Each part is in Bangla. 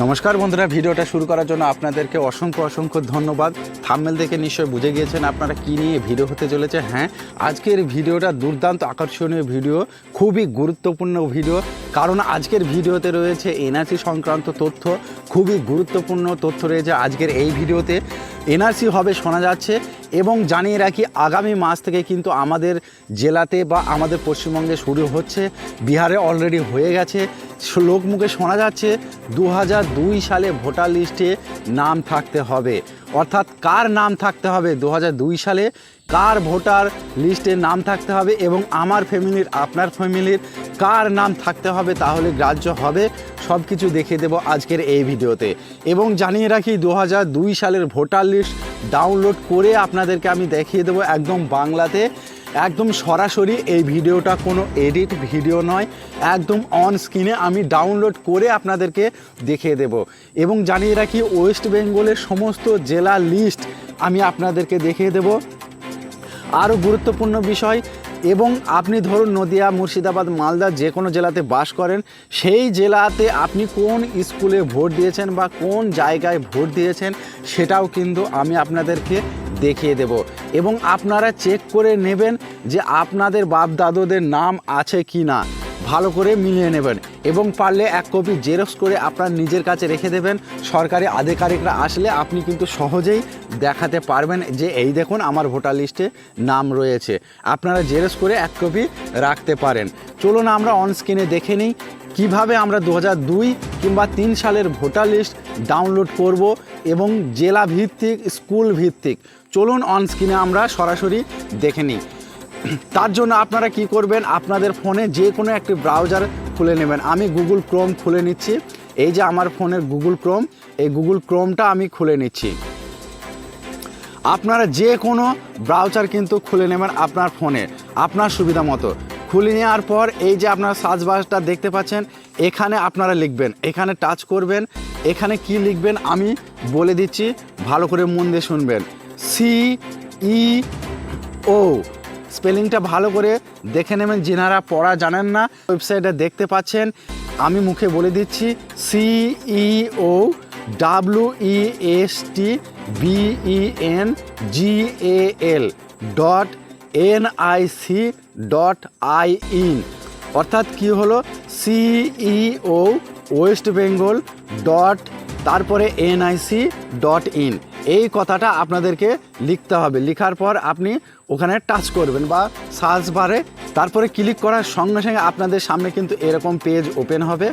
নমস্কার বন্ধুরা, ভিডিওটা শুরু করার জন্য আপনাদেরকে অসংখ্য অসংখ্য ধন্যবাদ। থাম্মেল দেখে নিশ্চয়ই বুঝে গিয়েছেন আপনারা কী নিয়ে ভিডিও হতে চলেছে। হ্যাঁ আজকের ভিডিওটা দুর্দান্ত আকর্ষণীয় ভিডিও, খুবই গুরুত্বপূর্ণ ভিডিও, কারণ আজকের ভিডিওতে রয়েছে এনআরসি সংক্রান্ত তথ্য, খুবই গুরুত্বপূর্ণ তথ্য রয়েছে আজকের এই ভিডিওতে। এনআরসি হবে শোনা যাচ্ছে এবং জানিয়ে রাখি আগামী মাস থেকে কিন্তু আমাদের জেলাতে বা আমাদের পশ্চিমবঙ্গে শুরু হচ্ছে। বিহারে অলরেডি হয়ে গেছে। লোকমুখে শোনা যাচ্ছে দু সালে ভোটার লিস্টে নাম থাকতে হবে। অর্থাৎ কার নাম থাকতে হবে দু সালে? কার ভোটার লিস্টে নাম থাকতে হবে এবং আমার ফ্যামিলির, আপনার ফ্যামিলির কার নাম থাকতে হবে তাহলে গ্রাহ্য হবে? সব কিছু দেখিয়ে দেবো আজকের এই ভিডিওতে। এবং জানিয়ে রাখি দু সালের ভোটার লিস্ট ডাউনলোড করে আপনাদেরকে আমি দেখিয়ে দেবো একদম বাংলাতে। একদম সরাসরি এই ভিডিওটা কোনো এডিট ভিডিও নয়, একদম অন স্ক্রিনে আমি ডাউনলোড করে আপনাদেরকে দেখিয়ে দেব। এবং জানিয়ে রাখি ওয়েস্ট বেঙ্গলের সমস্ত জেলা লিস্ট আমি আপনাদেরকে দেখিয়ে দেব। আরও গুরুত্বপূর্ণ বিষয়, এবং আপনি ধরুন নদিয়া, মুর্শিদাবাদ, মালদা যে কোনো জেলাতে বাস করেন, সেই জেলাতে আপনি কোন স্কুলে ভোট দিয়েছেন বা কোন জায়গায় ভোট দিয়েছেন, সেটাও কিন্তু আমি আপনাদেরকে দেখিয়ে দেব। এবং আপনারা চেক করে নেবেন যে আপনাদের বাপ দাদুদের নাম আছে কি না। ভালো করে মিলিয়ে নেবেন এবং পারলে এক কপি জেরক্স করে আপনার নিজের কাছে রেখে দেবেন। সরকারি আধিকারিকরা আসলে আপনি কিন্তু সহজেই দেখাতে পারবেন যে এই দেখুন আমার ভোটার লিস্টে নাম রয়েছে। আপনারা জেরক্স করে এক কপি রাখতে পারেন। চলুন আমরা অন স্ক্রিনে দেখে নিই কীভাবে আমরা দু হাজার দুই কিংবা তিন সালের ভোটার লিস্ট ডাউনলোড করব এবং জেলা ভিত্তিক স্কুল ভিত্তিক চলুন অন স্ক্রিনে আমরা সরাসরি দেখে নিই। তার জন্য আপনারা কি করবেন? আপনাদের ফোনে যে কোনো একটি ব্রাউজার খুলে নেবেন। আমি গুগল ক্রোম খুলে নিচ্ছি। এই যে আমার ফোনের গুগল ক্রোম এই গুগল ক্রোমটা আমি খুলে নিচ্ছি। আপনারা যে কোনো ব্রাউজার কিন্তু খুলে নেবেন আপনার ফোনে, আপনার সুবিধা মতো। খুলে নেওয়ার পর এই যে আপনার সার্চ বাসটা দেখতে পাচ্ছেন, এখানে আপনারা লিখবেন, এখানে টাচ করবেন, এখানে কি লিখবেন আমি বলে দিচ্ছি, ভালো করে মন দিয়ে শুনবেন। সি ই ও স্পেলিংটা ভালো করে দেখে নেবেন, যেনারা পড়া জানেন না, ওয়েবসাইটে দেখতে পাচ্ছেন, আমি মুখে বলে দিচ্ছি CEO W E S T B E N G A L dot N I C dot I অর্থাৎ কি হলো? সিইও ওয়েস্ট বেঙ্গল ডট তারপরে এনআইসি ডট ইন এই কথাটা আপনাদেরকে লিখতে হবে। লেখার পর আপনি ওখানে টাচ করবেন বা সার্চ বারে, তারপরে ক্লিক করার সঙ্গে সঙ্গে আপনাদের সামনে কিন্তু এরকম পেজ ওপেন হবে।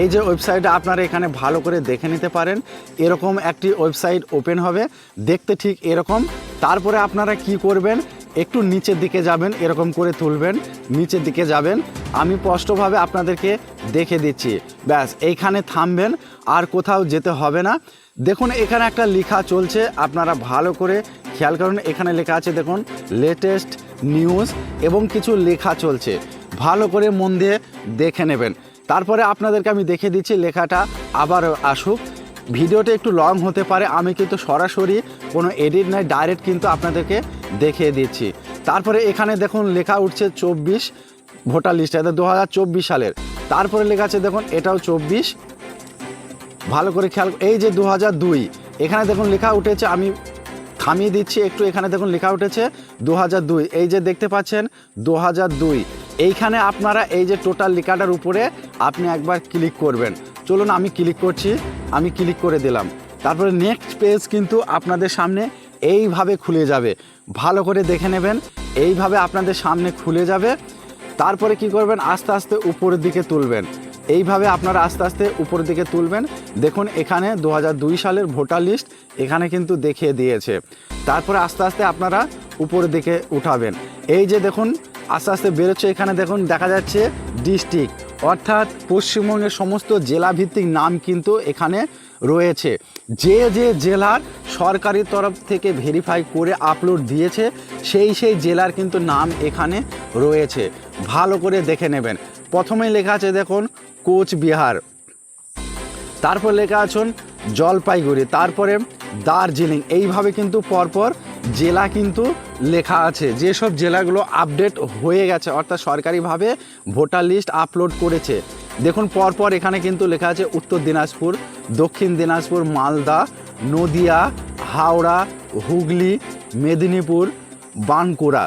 এই যে ওয়েবসাইটে আপনারা এখানে ভালো করে দেখে নিতে পারেন, এরকম একটি ওয়েবসাইট ওপেন হবে। দেখতে ঠিক এরকম। তারপরে আপনারা কি করবেন? একটু নিচের দিকে যাবেন, এরকম করে তুলবেন, নিচের দিকে যাবেন। আমি স্পষ্টভাবে আপনাদেরকে দেখে দিচ্ছি। ব্যাস, এইখানে থামবেন, আর কোথাও যেতে হবে না। দেখুন, এখানে একটা লেখা চলছে, আপনারা ভালো করে খেয়াল করুন, এখানে লেখা আছে, দেখুন লেটেস্ট নিউজ এবং কিছু লেখা চলছে। ভালো করে মন দিয়ে দেখে নেবেন। তারপরে আপনাদেরকে আমি দেখে দিচ্ছি, লেখাটা আবার আসুক। ভিডিওটা একটু লং হতে পারে, আমি কিন্তু সরাসরি কোনো এডিট নাই ডাইরেক্ট কিন্তু আপনাদেরকে দেখিয়ে দিচ্ছি। তারপরে এখানে দেখুন লেখা উঠছে চব্বিশ ভোটার লিস্ট, এটা দু হাজার চব্বিশ সালের। তারপরে লেখা আছে দেখুন, এটাও চব্বিশ। ভালো করে খেয়াল, এই যে দু দুই, এখানে দেখুন লেখা উঠেছে, আমি থামিয়ে দিচ্ছি একটু, এখানে দেখুন লেখা উঠেছে দু দুই, এই যে দেখতে পাচ্ছেন দু দুই। এইখানে আপনারা এই যে টোটাল লেখাটার উপরে আপনি একবার ক্লিক করবেন। চলুন আমি ক্লিক করছি, আমি ক্লিক করে দিলাম। তারপরে নেক্সট পেজ কিন্তু আপনাদের সামনে এইভাবে খুলে যাবে। ভালো করে দেখে নেবেন, এইভাবে আপনাদের সামনে খুলে যাবে। তারপরে কি করবেন? আস্তে আস্তে উপরের দিকে তুলবেন। এইভাবে আপনারা আস্তে আস্তে উপরের দিকে তুলবেন। দেখুন, এখানে দু হাজার দুই সালের ভোটার লিস্ট এখানে কিন্তু দেখিয়ে দিয়েছে। তারপরে আস্তে আস্তে আপনারা উপরের দিকে উঠাবেন। এই যে দেখুন, আস্তে আস্তে বেরোচ্ছে এখানে, দেখুন, দেখা যাচ্ছে ডিস্ট্রিক্ট। অর্থাৎ পশ্চিমবঙ্গের সমস্ত জেলাভিত্তিক নাম কিন্তু এখানে রয়েছে। যে যে জেলার সরকারি তরফ থেকে ভেরিফাই করে আপলোড দিয়েছে, সেই সেই জেলার কিন্তু নাম এখানে রয়েছে। ভালো করে দেখে নেবেন। প্রথমেই লেখা আছে দেখুন, কোচবিহার। তারপর লেখা আছেন, জলপাইগুড়ি। তারপরে দার্জিলিং। এইভাবে কিন্তু পরপর জেলা কিন্তু লেখা আছে। যেসব জেলাগুলো আপডেট হয়ে গেছে, অর্থাৎ সরকারিভাবে ভোটার লিস্ট আপলোড করেছে দেখুন, পরপর এখানে কিন্তু লেখা আছে উত্তর দিনাজপুর, দক্ষিণ দিনাজপুর, মালদা, নদিয়া, হাওড়া, হুগলি, মেদিনীপুর, বাঁকুড়া।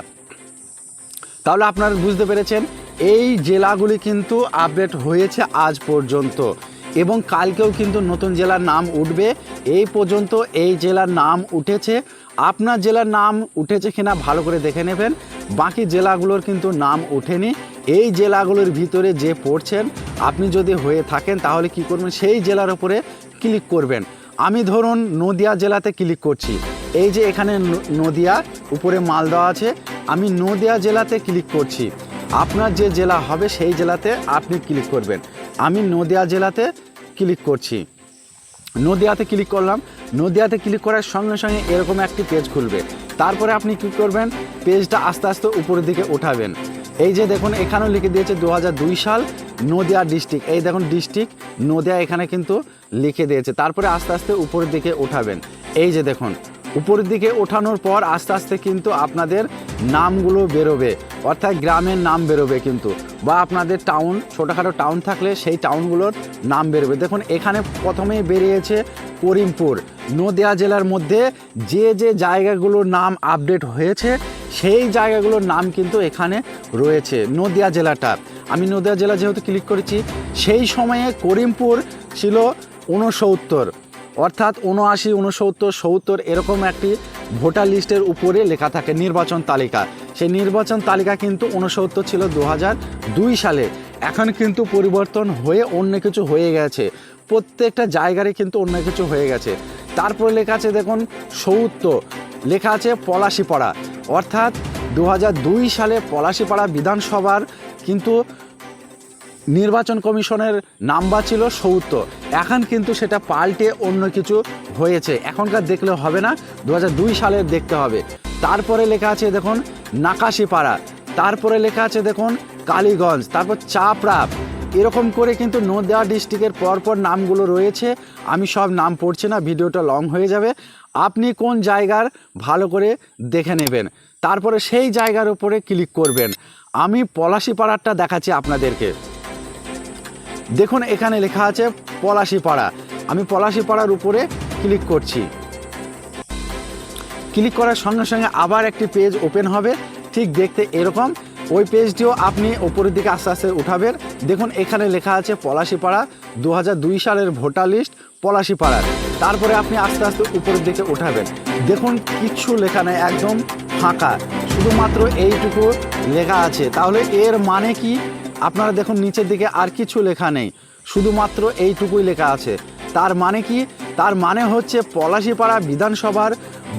তাহলে আপনারা বুঝতে পেরেছেন, এই জেলাগুলি কিন্তু আপডেট হয়েছে আজ পর্যন্ত এবং কালকেও কিন্তু নতুন জেলার নাম উঠবে। এই পর্যন্ত এই জেলার নাম উঠেছে। আপনার জেলার নাম উঠেছে কিনা ভালো করে দেখে নেবেন। বাকি জেলাগুলোর কিন্তু নাম ওঠেনি। এই জেলাগুলোর ভিতরে যে পড়ছেন, আপনি যদি হয়ে থাকেন তাহলে কি করবেন? সেই জেলার উপরে ক্লিক করবেন। আমি ধরুন নদিয়া জেলাতে ক্লিক করছি। এই যে এখানে নদিয়া, উপরে মালদা আছে, আমি নদিয়া জেলাতে ক্লিক করছি। আপনার যে জেলা হবে সেই জেলাতে আপনি ক্লিক করবেন। আমি নদিয়া জেলাতে ক্লিক করছি। নদিয়াতে ক্লিক করলাম। নদিয়াতে ক্লিক করার সঙ্গে সঙ্গে এরকম একটি পেজ খুলবে। তারপরে আপনি কী করবেন? পেজটা আস্তে আস্তে উপরের দিকে উঠাবেন এই যে দেখুন, এখানেও লিখে দিয়েছে দু হাজার দুই সাল নদিয়া ডিস্ট্রিক্ট। এই দেখুন, ডিস্ট্রিক্ট নদিয়া এখানে কিন্তু লিখে দিয়েছে। তারপরে আস্তে আস্তে উপরের দিকে উঠাবেন। এই যে দেখুন, উপরের দিকে ওঠানোর পর আস্তে আস্তে কিন্তু আপনাদের নামগুলো বেরোবে। অর্থাৎ গ্রামের নাম বেরোবে কিন্তু। বা আপনাদের টাউন ছোটোখাটো টাউন থাকলে সেই টাউনগুলোর নাম বেরোবে। দেখুন, এখানে প্রথমেই বেরিয়েছে করিমপুর। নদিয়া জেলার মধ্যে যে যে জায়গাগুলোর নাম আপডেট হয়েছে সেই জায়গাগুলোর নাম কিন্তু এখানে রয়েছে নদিয়া জেলাটা। আমি নদিয়া জেলা যেহেতু ক্লিক করেছি, সেই সময়ে করিমপুর ছিল ঊনসত্তর। অর্থাৎ উনআশি উনসত্তর সত্তর এরকম একটি ভোটার লিস্টের উপরে লেখা থাকে নির্বাচন তালিকা। সেই নির্বাচন তালিকা কিন্তু উনসত্তর ছিল দু দুই সালে। এখন কিন্তু পরিবর্তন হয়ে অন্য কিছু হয়ে গেছে। প্রত্যেকটা জায়গায় কিন্তু অন্য কিছু হয়ে গেছে। তারপরে লেখা আছে দেখুন সত্তর। লেখা আছে পলাশিপাড়া। অর্থাৎ দু সালে পলাশিপাড়া বিধানসভার কিন্তু নির্বাচন কমিশনের নাম্বার ছিল সত্তর। এখন কিন্তু সেটা পাল্টে অন্য কিছু হয়েছে। এখনকার দেখলে হবে না দু হাজার দুই সালে দেখতে হবে। তারপরে লেখা আছে দেখুন, নাকাশিপাড়া। তারপরে লেখা আছে দেখুন, কালীগঞ্জ। তারপর চাপড়া। এরকম করে কিন্তু নদিয়া ডিস্ট্রিক্টের পরপর নামগুলো রয়েছে। আমি সব নাম পড়ছি না, ভিডিওটা লং হয়ে যাবে। আপনি কোন জায়গার ভালো করে দেখে নেবেন, তারপরে সেই জায়গার উপরে ক্লিক করবেন। আমি পলাশিপাড়ারটা দেখাচ্ছি আপনাদেরকে। দেখুন, এখানে লেখা আছে পলাশিপাড়া। আমি পলাশিপাড়ার উপরে ক্লিক করছি। ক্লিক করার সঙ্গে সঙ্গে আবার একটি পেজ ওপেন হবে। ঠিক দেখতে এরকম। ওই পেজটিও আপনি ওপরের দিকে আস্তে আস্তে উঠাবেন। দেখুন, এখানে লেখা আছে পলাশিপাড়া দু হাজার দুই সালের ভোটার লিস্ট পলাশিপাড়ার। তারপরে আপনি আস্তে আস্তে উপরের দিকে উঠাবেন। দেখুন কিচ্ছু লেখা নেই, একদম ফাঁকা। শুধুমাত্র এইটুকু লেখা আছে। তাহলে এর মানে কি? আপনারা দেখুন, নিচের দিকে আর কিছু লেখা নেই। শুধুমাত্র এইটুকুই লেখা আছে। তার মানে কি? তার মানে হচ্ছে পলাশিপাড়া বিধানসভার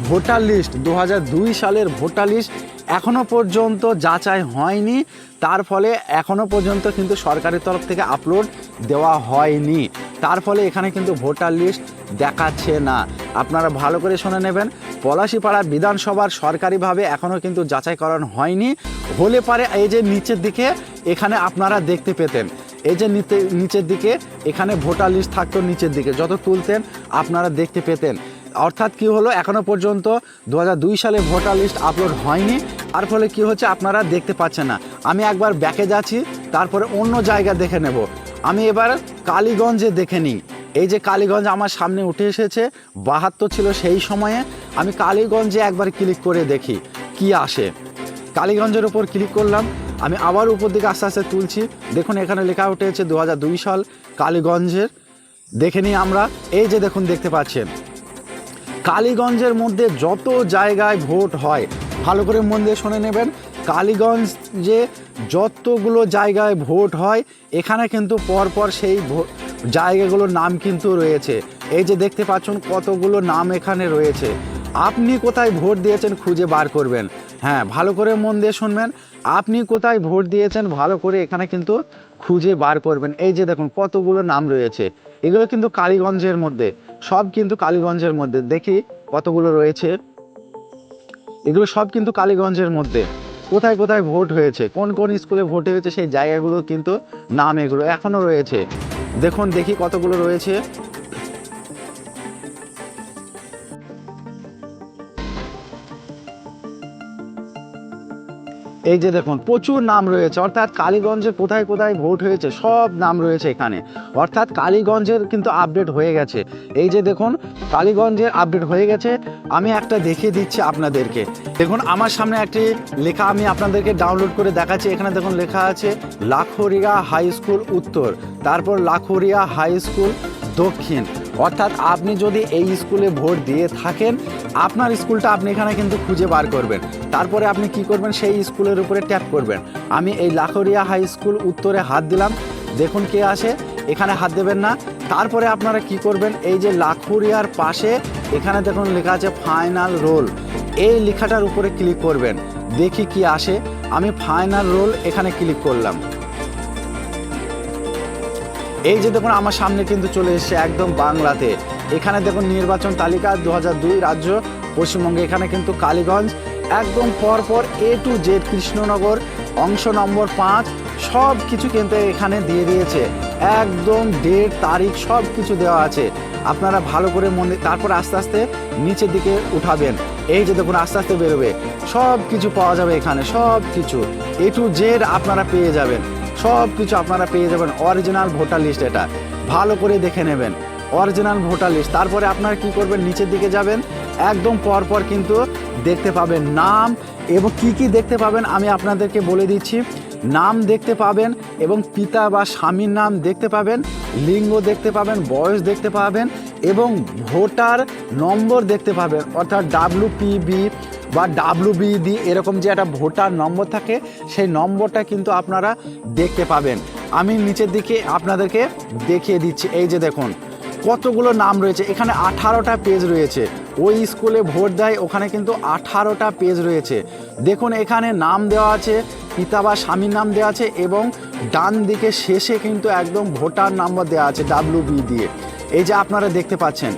ভোটার লিস্ট দু হাজার দুই সালের ভোটার লিস্ট এখনও পর্যন্ত যাচাই হয়নি। তার ফলে এখনও পর্যন্ত কিন্তু সরকারের তরফ থেকে আপলোড দেওয়া হয়নি। তার ফলে এখানে কিন্তু ভোটার লিস্ট দেখাচ্ছে না। আপনারা ভালো করে শুনে নেবেন, পলাশিপাড়া বিধানসভার সরকারিভাবে এখনও কিন্তু যাচাই করানো হয়নি। হলে পারে এই যে নিচের দিকে, এখানে আপনারা দেখতে পেতেন। এই যে নিচের দিকে, এখানে ভোটার লিস্ট থাকতো নিচের দিকে। যত তুলতেন, আপনারা দেখতে পেতেন। অর্থাৎ কি হলো, এখনও পর্যন্ত দু হাজার দুই সালে ভোটার লিস্ট আপলোড হয়নি। তার ফলে কি হচ্ছে আপনারা দেখতে পাচ্ছেন না। আমি একবার ব্যাকে যাচ্ছি, তারপরে অন্য জায়গা দেখে নেব। আমি এবার কালীগঞ্জে দেখে নিই। এই যে কালীগঞ্জ আমার সামনে উঠে এসেছে, বাহাত্তর ছিল সেই সময়ে। আমি কালীগঞ্জে একবার ক্লিক করে দেখি, কি আসে। কালীগঞ্জের ওপর ক্লিক করলাম। আমি আবার উপর দিকে আস্তে আস্তে তুলছি। দেখুন, এখানে লেখা উঠেছে দু হাজার দুই সাল কালীগঞ্জের। দেখে নিই আমরা। এই যে দেখুন, দেখতে পাচ্ছেন। কালীগঞ্জের মধ্যে যত জায়গায় ভোট হয়, ভালো করে মন দিয়ে শুনে নেবেন, কালীগঞ্জ যে যতগুলো জায়গায় ভোট হয়, এখানে কিন্তু পরপর সেই জায়গাগুলোর নাম কিন্তু রয়েছে। এই যে দেখতে পাচ্ছেন কতগুলো নাম এখানে রয়েছে। আপনি কোথায় ভোট দিয়েছেন খুঁজে বার করবেন। হ্যাঁ ভালো করে মন দিয়ে শুনবেন। আপনি কোথায় ভোট দিয়েছেন ভালো করে এখানে কিন্তু খুঁজে বার করবেন। এই যে দেখুন কতগুলো নাম রয়েছে। এগুলো কিন্তু কালীগঞ্জের মধ্যে। সব কিন্তু কালীগঞ্জের মধ্যে। দেখি কতগুলো রয়েছে। এগুলো সব কিন্তু কালীগঞ্জের মধ্যে। কোথায় কোথায় ভোট হয়েছে? কোন কোন স্কুলে ভোট হয়েছে? সেই জায়গাগুলো কিন্তু নাম এগুলো এখনও রয়েছে। দেখুন, দেখি কতগুলো রয়েছে। এই যে দেখুন, প্রচুর নাম রয়েছে। অর্থাৎ কালীগঞ্জে কোথায় কোথায় ভোট হয়েছে, সব নাম রয়েছে এখানে। অর্থাৎ কালীগঞ্জের কিন্তু আপডেট হয়ে গেছে। এই যে দেখুন, কালীগঞ্জের আপডেট হয়ে গেছে। আমি একটা দেখিয়ে দিচ্ছি আপনাদেরকে। দেখুন, আমার সামনে একটি লেখা আমি আপনাদেরকে ডাউনলোড করে দেখাচ্ছি। এখানে দেখুন লেখা আছে, লাখরিয়া হাই স্কুল উত্তর, তারপর লাখরিয়া হাই স্কুল দক্ষিণ। অর্থাৎ আপনি যদি এই স্কুলে ভোট দিয়ে থাকেন, আপনার স্কুলটা আপনি এখানে কিন্তু খুঁজে বার করবেন। তারপরে আপনি কি করবেন? সেই স্কুলের উপরে ট্যাপ করবেন। আমি এই লাখরিয়া হাই স্কুল উত্তরে হাত দিলাম। দেখুন কে আসে। এখানে হাত দেবেন না। তারপরে আপনারা কি করবেন? এই যে লাখুরিয়ার পাশে, এখানে দেখুন লেখা আছে ফাইনাল রোল। এই লেখাটার উপরে ক্লিক করবেন। দেখি কি আসে। আমি ফাইনাল রোল এখানে ক্লিক করলাম। এই যে দেখুন, আমার সামনে কিন্তু চলে এসেছে একদম বাংলাতে। এখানে দেখুন, নির্বাচন তালিকা দু দুই রাজ্য, পশ্চিমবঙ্গে এখানে কিন্তু কালীগঞ্জ, একদম পরপর এ টু জেড কৃষ্ণনগর, অংশ নম্বর পাঁচ সব কিছু কিন্তু এখানে দিয়ে দিয়েছে। একদম ডেট তারিখ সব কিছু দেওয়া আছে। আপনারা ভালো করে মনে, তারপর আস্তে আস্তে নিচের দিকে উঠাবেন। এই যে দেখুন, আস্তে আস্তে বেরোবে। সব কিছু পাওয়া যাবে এখানে সব কিছু এ টু জেড আপনারা পেয়ে যাবেন। সব কিছু আপনারা পেয়ে যাবেন অরিজিনাল ভোটার লিস্ট এটা। ভালো করে দেখে নেবেন। Original voter list. তারপরে আপনারা কি করবেন? নিচের দিকে যাবেন। একদম পরপর কিন্তু দেখতে পাবেন নাম এবং কি কি দেখতে পাবেন আমি আপনাদেরকে বলে দিচ্ছি। নাম দেখতে পাবেন এবং পিতা বা স্বামীর নাম দেখতে পাবেন, লিঙ্গ দেখতে পাবেন, বয়স দেখতে পাবেন এবং ভোটার নম্বর দেখতে পাবেন। অর্থাৎ ডাব্লু পিবি বা ডাব্লু বিডি এরকম যে একটা ভোটার নম্বর থাকে, সেই নম্বরটা কিন্তু আপনারা দেখতে পাবেন। আমি নিচের দিকে আপনাদেরকে দেখিয়ে দিচ্ছি। এই যে দেখুন, কতগুলো নাম রয়েছে। এখানে আঠারোটা পেজ রয়েছে। ওই স্কুলে ভোট দেয়, ওখানে কিন্তু আঠারোটা পেজ রয়েছে। দেখুন, এখানে নাম দেওয়া আছে, পিতা বা স্বামীর নাম দেওয়া আছে এবং ডান দিকে শেষে কিন্তু একদম ভোটার নাম্বার দেওয়া আছে ডাব্লু বি দিয়ে এই যে আপনারা দেখতে পাচ্ছেন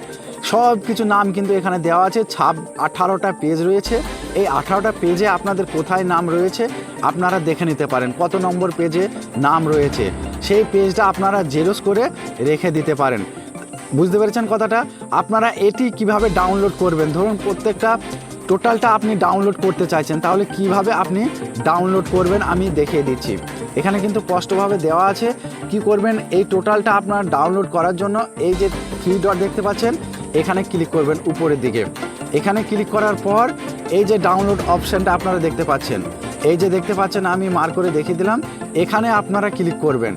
সব কিছু নাম কিন্তু এখানে দেওয়া আছে। ছাপ আঠারোটা পেজ রয়েছে। এই আঠারোটা পেজে আপনাদের কোথায় নাম রয়েছে, আপনারা দেখে নিতে পারেন। কত নম্বর পেজে নাম রয়েছে, সেই পেজটা আপনারা জেরক্স করে রেখে দিতে পারেন। বুঝতে পেরেছেন কথাটা? আপনারা এটি কীভাবে ডাউনলোড করবেন? ধরুন প্রত্যেকটা টোটালটা আপনি ডাউনলোড করতে চাইছেন, তাহলে কীভাবে আপনি ডাউনলোড করবেন আমি দেখিয়ে দিচ্ছি। এখানে কিন্তু স্পষ্টভাবে দেওয়া আছে কি করবেন, এই টোটালটা আপনার ডাউনলোড করার জন্য এই যে থ্রি ডট দেখতে পাচ্ছেন এখানে ক্লিক করবেন উপরের দিকে। এখানে ক্লিক করার পর এই যে ডাউনলোড অপশানটা আপনারা দেখতে পাচ্ছেন, এই যে দেখতে পাচ্ছেন আমি মার করে দেখিয়ে দিলাম, এখানে আপনারা ক্লিক করবেন।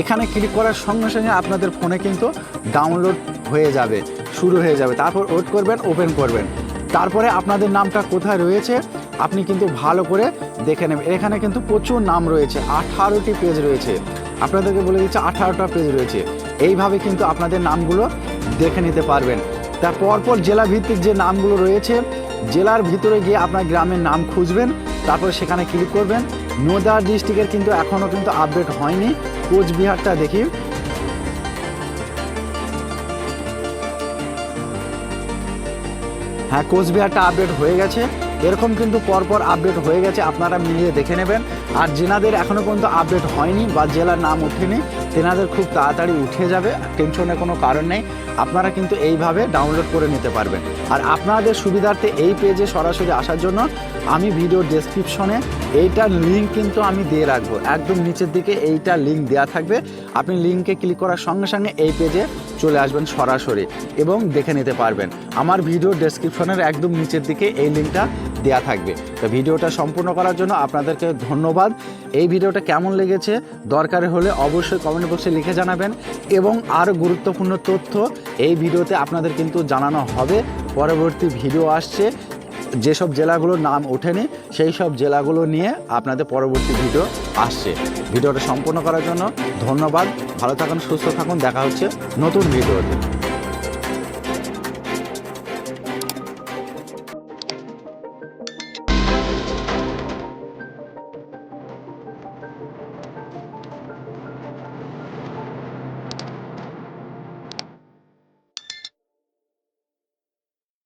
এখানে ক্লিক করার সঙ্গে সঙ্গে আপনাদের ফোনে কিন্তু ডাউনলোড হয়ে যাবে, শুরু হয়ে যাবে। তারপর ওয়েট করবেন, ওপেন করবেন। তারপরে আপনাদের নামটা কোথায় রয়েছে, আপনি কিন্তু ভালো করে দেখে নেবেন। এখানে কিন্তু প্রচুর নাম রয়েছে, আঠারোটি পেজ রয়েছে। আপনাদেরকে বলে দিচ্ছে, আঠারোটা পেজ রয়েছে। এইভাবে কিন্তু আপনাদের নামগুলো দেখে নিতে পারবেন। তার পরপর জেলা ভিত্তিক যে নামগুলো রয়েছে, জেলার ভিতরে গিয়ে আপনার গ্রামের নাম খুঁজবেন, তারপর সেখানে ক্লিক করবেন। নোদা ডিস্ট্রিক্টের কিন্তু এখনও কিন্তু আপডেট হয়নি, কোচবিহারটা দেখি। হ্যাঁ কোচবিহারটা আপডেট হয়ে গেছে। এরকম কিন্তু পরপর আপডেট হয়ে গেছে, আপনারা মিলিয়ে দেখে নেবেন। আর যেনাদের এখনও পর্যন্ত আপডেট হয়নি বা জেলার নাম ওঠেনি তেনাদের খুব তাড়াতাড়ি উঠে যাবে টেনশনের কোনো কারণ নেই। আপনারা কিন্তু এইভাবে ডাউনলোড করে নিতে পারবেন। আর আপনাদের সুবিধার্থে এই পেজে সরাসরি আসার জন্য আমি ভিডিও ডেসক্রিপশনে এইটার লিঙ্ক কিন্তু আমি দিয়ে রাখব। একদম নিচের দিকে এইটা লিঙ্ক দেওয়া থাকবে। আপনি লিঙ্কে ক্লিক করার সঙ্গে সঙ্গে এই পেজে চলে আসবেন সরাসরি এবং দেখে নিতে পারবেন। আমার ভিডিও ডেসক্রিপশনের একদম নিচের দিকে এই লিঙ্কটা দেওয়া থাকবে। তো ভিডিওটা সম্পূর্ণ করার জন্য আপনাদেরকে ধন্যবাদ। এই ভিডিওটা কেমন লেগেছে, দরকার হলে অবশ্যই কমেন্ট বক্সে লিখে জানাবেন এবং আরও গুরুত্বপূর্ণ তথ্য এই ভিডিওতে আপনাদের কিন্তু জানানো হবে। পরবর্তী ভিডিও আসছে। যেসব জেলাগুলোর নাম ওঠেনি, সেই সব জেলাগুলো নিয়ে আপনাদের পরবর্তী ভিডিও আসছে। ভিডিওটা সম্পূর্ণ করার জন্য ধন্যবাদ। ভালো থাকুন, সুস্থ থাকুন। দেখা হচ্ছে নতুন ভিডিওতে।